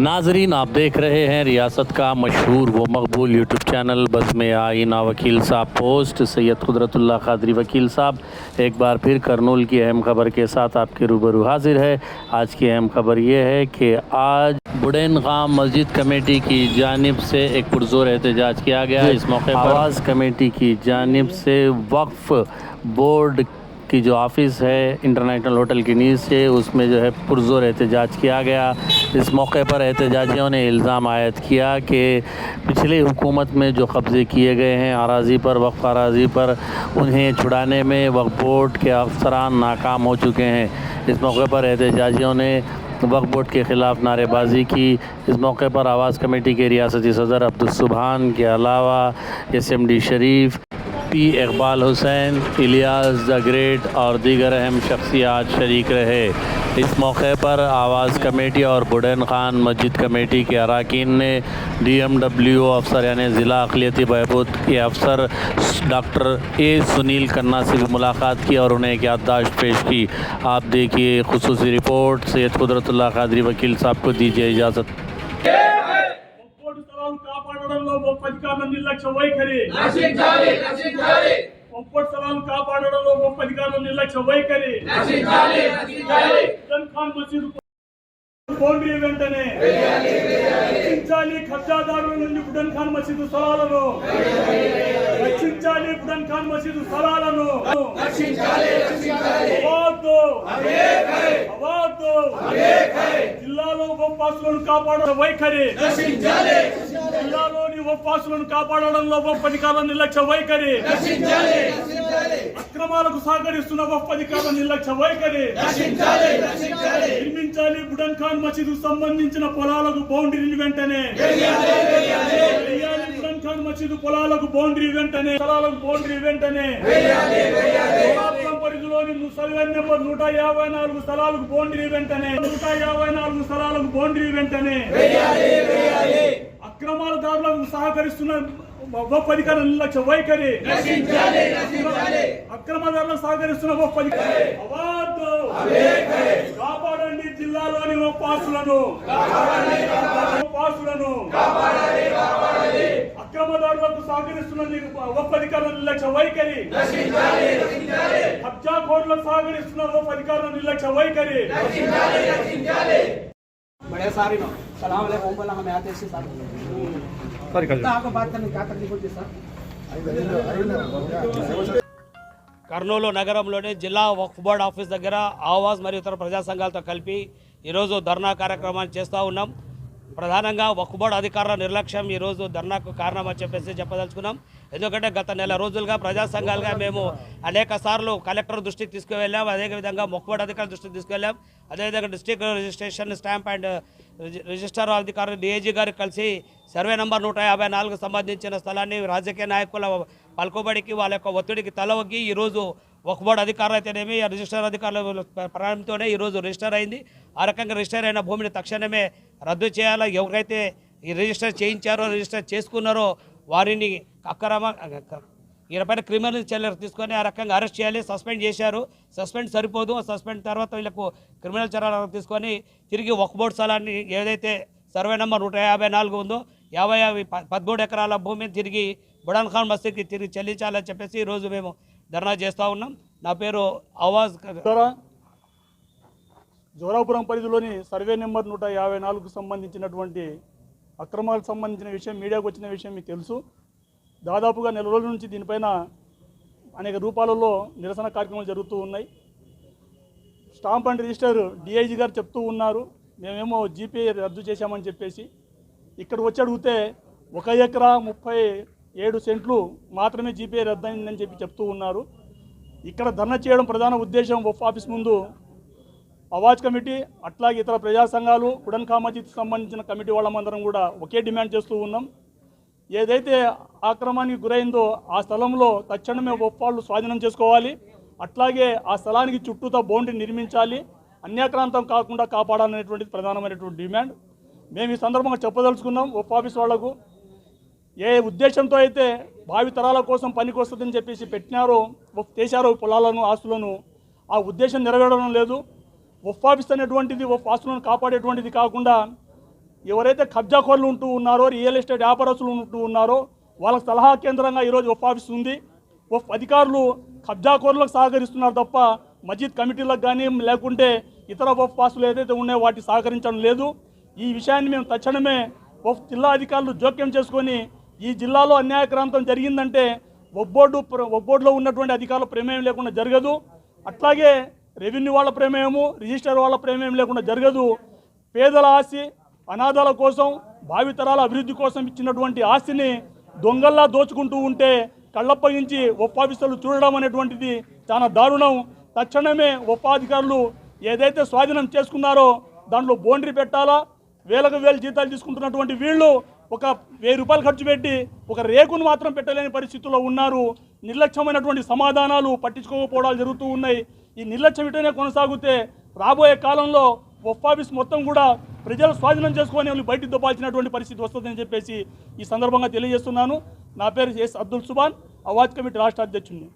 ناظرین آپ دیکھ رہے ہیں ریاست کا مشہور و مقبول یوٹیوب چینل بس میں آئینہ وکیل صاحب پوسٹ سید قدرت اللہ قادری وکیل صاحب۔ ایک بار پھر کرنول کی اہم خبر کے ساتھ آپ کے روبرو حاضر ہے۔ آج کی اہم خبر یہ ہے کہ آج بڑین غام مسجد کمیٹی کی جانب سے ایک پرزور احتجاج کیا گیا۔ جی۔ اس موقع پر آواز کمیٹی کی جانب سے وقف بورڈ کی جو آفس ہے انٹرنیشنل ہوٹل کی نیز سے، اس میں جو ہے پرزور احتجاج کیا گیا۔ اس موقع پر احتجاجیوں نے الزام عائد کیا کہ پچھلی حکومت میں جو قبضے کیے گئے ہیں، اراضی پر، وقف اراضی پر، انہیں چھڑانے میں وقف بورڈ کے افسران ناکام ہو چکے ہیں۔ اس موقع پر احتجاجیوں نے وقف بورڈ کے خلاف نعرے بازی کی۔ اس موقع پر آواز کمیٹی کے ریاستی صدر عبدالسبحان کے علاوہ ایس ایم ڈی شریف پی اقبال حسین، الیاس دا گریٹ اور دیگر اہم شخصیات شریک رہے۔ اس موقع پر آواز کمیٹی اور بڈین خان مسجد کمیٹی کے اراکین نے ڈی ایم ڈبلیو افسر یعنی ضلع اقلیتی بہبود کے افسر ڈاکٹر اے سنیل کرنا سے بھی ملاقات کی اور انہیں ایک یادداشت پیش کی۔ آپ دیکھیے خصوصی رپورٹ، سید قدرت اللہ قادری وکیل صاحب کو دیجیے اجازت۔ స్థలాలు కాపాడడంలో గొప్ప అధికారుల నిర్లక్ష్య వైఖరి. ఒక్కోటి స్థలాలు కాపాడడంలో గొప్ప అధికారుల నిర్లక్ష్య వైఖరి. ఖాన్ మసీదు బౌండరీ వెంటనే. రక్షించాలి కబ్జాదారుల నుండి బుడన్ ఖాన్ మసీదు స్థలాలను. రక్షించాలి బుడన్ ఖాన్ మసీదు స్థలాలను. నశించాలి. జిల్లాలో గొప్పాసులను కాపాడ వైఖరి జిల్లాలోని ఒప్పాసులను కాపాడడంలో గొప్ప అధికారుల నిర్లక్ష్య వైఖరి. అక్రమాలకు సహకరిస్తున్న గొప్ప అధికారుల నిర్లక్ష్య వైఖరి. నిర్మించాలి బుడన్ ఖాన్ మసీదు సంబంధించిన పొలాలకు బౌండరీలు వెంటనే. బుడన్ ఖాన్ మసీదు పొలాలకు బౌండరీ వెంటనే. స్థలాలకు బౌండరీ వెంటనే. పోరాపురం పరిధిలోని ను- సర్వే నెంబర్ నూట యాభై నాలుగు స్థలాలకు బౌండరీ వెంటనే నూట యాభై నాలుగు స్థలాలకు బౌండరీ వెంటనే. అక్రమాలదారులకు సహకరిస్తున్న గొప్ప అధికారుల నిర్లక్ష్య వైఖరి. అక్రమదారులకు సహకరిస్తున్న గొప్ప అధికారి అవార్డు. కాపాడండి జిల్లాలోని పాసులను పాసులను అక్రమదారులకు సహకరిస్తున్న గొప్ప అధికారుల నిర్లక్ష్య వైఖరి. కబ్జా కోర్టులకు సహకరిస్తున్న గొప్ప అధికారుల నిర్లక్ష్య వైఖరి నశించాలి నశించాలి बड़े सारे सलाम अलैकुम बोला हमें आते हैं सर सर आपको बात करने क्या तकलीफ होती है सर కర్నూలు నగరంలోని జిల్లా వక్ఫ్ బోర్డ్ ఆఫీస్ దగ్గర ఆవాజ్ మరియు ఇతర ప్రజా సంఘాలతో కలిపి ఈరోజు ధర్నా కార్యక్రమాన్ని చేస్తూ ఉన్నాం ప్రధానంగా వక్ఫ్ అధికారుల నిర్లక్ష్యం ఈరోజు ధర్నాకు కారణమని చెప్పేసి చెప్పదలుచుకున్నాం. ఎందుకంటే గత నెల రోజులుగా ప్రజా సంఘాలుగా మేము అనేక సార్లు కలెక్టర్ దృష్టికి తీసుకువెళ్ళాం. అదేవిధంగా మొక్కుబడి అధికారుల దృష్టికి తీసుకువెళ్ళాం. అదేవిధంగా district registration stamp and register అధికారులు డిఏజీ గారికి కలిసి సర్వే నంబర్ నూట యాభై నాలుగు సంబంధించిన స్థలాన్ని రాజకీయ నాయకుల పలుకుబడికి వాళ్ళ యొక్క ఒత్తిడికి తలవగ్గి ఈరోజు ఒక బోర్డు అధికారులు అయితేనేమి ఆ రిజిస్టర్ అధికారుల ప్రారంభంతోనే ఈరోజు రిజిస్టర్ అయింది. ఆ రకంగా రిజిస్టర్ అయిన భూమిని తక్షణమే రద్దు చేయాలా? ఎవరైతే ఈ రిజిస్టర్ చేయించారో రిజిస్టర్ చేసుకున్నారో వారిని అక్రమ వీళ్ళపైన క్రిమినల్ చర్యలు తీసుకొని ఆ రకంగా అరెస్ట్ చేయాలి సస్పెండ్ చేశారు. సస్పెండ్ సరిపోదు. సస్పెండ్ తర్వాత వీళ్ళకు క్రిమినల్ చర్యలు తీసుకొని తిరిగి ఒక బోర్డు స్థలాన్ని ఏదైతే సర్వే నెంబర్ నూట యాభై నాలుగు ఉందో యాభై యాభై పదమూడు ఎకరాల భూమిని తిరిగి బుడాన్ ఖాన్ మసీద్కి తిరిగి చెల్లించాలని చెప్పేసి ఈరోజు మేము ధర్నా చేస్తూ ఉన్నాం. నా పేరు ఆవాజ్ జోరాపురం పరిధిలోని సర్వే నెంబర్ నూట యాభై నాలుగుకు సంబంధించినటువంటి అక్రమాలకు సంబంధించిన విషయం మీడియాకు వచ్చిన విషయం మీకు తెలుసు. దాదాపుగా నెల రోజుల నుంచి దీనిపైన అనేక రూపాలలో నిరసన కార్యక్రమాలు జరుగుతూ ఉన్నాయి. స్టాంప్ అండ్ రిజిస్టర్ డిఐజీ గారు చెప్తూ ఉన్నారు. మేమేమో జీపే రద్దు చేశామని చెప్పేసి. ఇక్కడ వచ్చి అడిగితే ఒక ఎకరా ముప్పై ఏడు సెంట్లు మాత్రమే జీపీఐ రద్దయిందని చెప్పి చెప్తూ ఉన్నారు. ఇక్కడ ధర్నా చేయడం ప్రధాన ఉద్దేశం ఒఫ్ ఆఫీస్ ముందు అవాజ్ కమిటీ అట్లాగే ఇతర ప్రజా సంఘాలు ఉడన్ కామజిత్ సంబంధించిన కమిటీ వాళ్ళమందరం కూడా ఒకే డిమాండ్ చేస్తూ ఉన్నాం. ఏదైతే ఆక్రమానికి గురైందో ఆ స్థలంలో తక్షణమే ఒప్పాళ్ళు వాళ్ళు స్వాధీనం చేసుకోవాలి. అట్లాగే ఆ స్థలానికి చుట్టూతా బౌండరీ నిర్మించాలి. అన్యాక్రాంతం కాకుండా కాపాడాలనేటువంటిది ప్రధానమైనటువంటి డిమాండ్. మేము ఈ సందర్భంగా చెప్పదలుచుకున్నాం. ఒప్ ఆఫీస్ వాళ్ళకు ఏ ఉద్దేశంతో అయితే భావి తరాల కోసం పనికొస్తుందని చెప్పేసి పెట్టినారో వఫ్ చేశారో పొలాలను ఆస్తులను ఆ ఉద్దేశం నెరవేరడం లేదు. వఫ్ ఆఫీస్ అనేటువంటిది ఒఫ్ ఆస్తులను కాపాడేటువంటిది కాకుండా ఎవరైతే కబ్జాకోర్లు ఉంటూ ఉన్నారో రియల్ ఎస్టేట్ వ్యాపారస్తులు ఉంటూ ఉన్నారో వాళ్ళ సలహా కేంద్రంగా ఈరోజు ఒఫ్ ఆఫీస్ ఉంది. ఒఫ్ అధికారులు కబ్జాకోర్లకు సహకరిస్తున్నారు తప్ప మస్జిద్ కమిటీలకు కానీ లేకుంటే ఇతర ఒఫ్ పాసులు ఏదైతే ఉన్నాయో వాటిని సహకరించడం లేదు. ఈ విషయాన్ని మేము తక్షణమే ఒఫ్ జిల్లా అధికారులు జోక్యం చేసుకొని ఈ జిల్లాలో అన్యాయక్రాంతం జరిగిందంటే ఒబ్బోడు ఒబ్బోడులో ఉన్నటువంటి అధికారుల ప్రమేయం లేకుండా జరగదు. అట్లాగే రెవెన్యూ వాళ్ళ ప్రమేయము రిజిస్టర్ వాళ్ళ ప్రమేయం లేకుండా జరగదు. పేదల ఆస్తి అనాథాల కోసం భావితరాల అభివృద్ధి కోసం ఇచ్చినటువంటి ఆస్తిని దొంగల్లా దోచుకుంటూ ఉంటే కళ్ళప్పగించి ఒప్పాఫీసర్లు చూడడం అనేటువంటిది చాలా దారుణం. తక్షణమే ఒప్పాధికారులు ఏదైతే స్వాధీనం చేసుకున్నారో దాంట్లో బోండ్రీ పెట్టాలా? వేలకు వేలు జీతాలు తీసుకుంటున్నటువంటి వీళ్ళు ఒక వెయ్యి రూపాయలు ఖర్చు పెట్టి ఒక రేకును మాత్రం పెట్టలేని పరిస్థితుల్లో ఉన్నారు. నిర్లక్ష్యమైనటువంటి సమాధానాలు పట్టించుకోకపోవడాలు జరుగుతూ ఉన్నాయి. ఈ నిర్లక్ష్యం ఇటనే కొనసాగితే రాబోయే కాలంలో ఒఫాఫీస్ మొత్తం కూడా ప్రజలు స్వాధీనం చేసుకొని వాళ్ళు బయటికి దొప్పాల్సినటువంటి పరిస్థితి వస్తుందని చెప్పేసి ఈ సందర్భంగా తెలియజేస్తున్నాను. నా పేరు ఎస్ అబ్దుల్ సుబాన్ అవాజ్ కమిటీ రాష్ట్ర అధ్యక్షుడిని.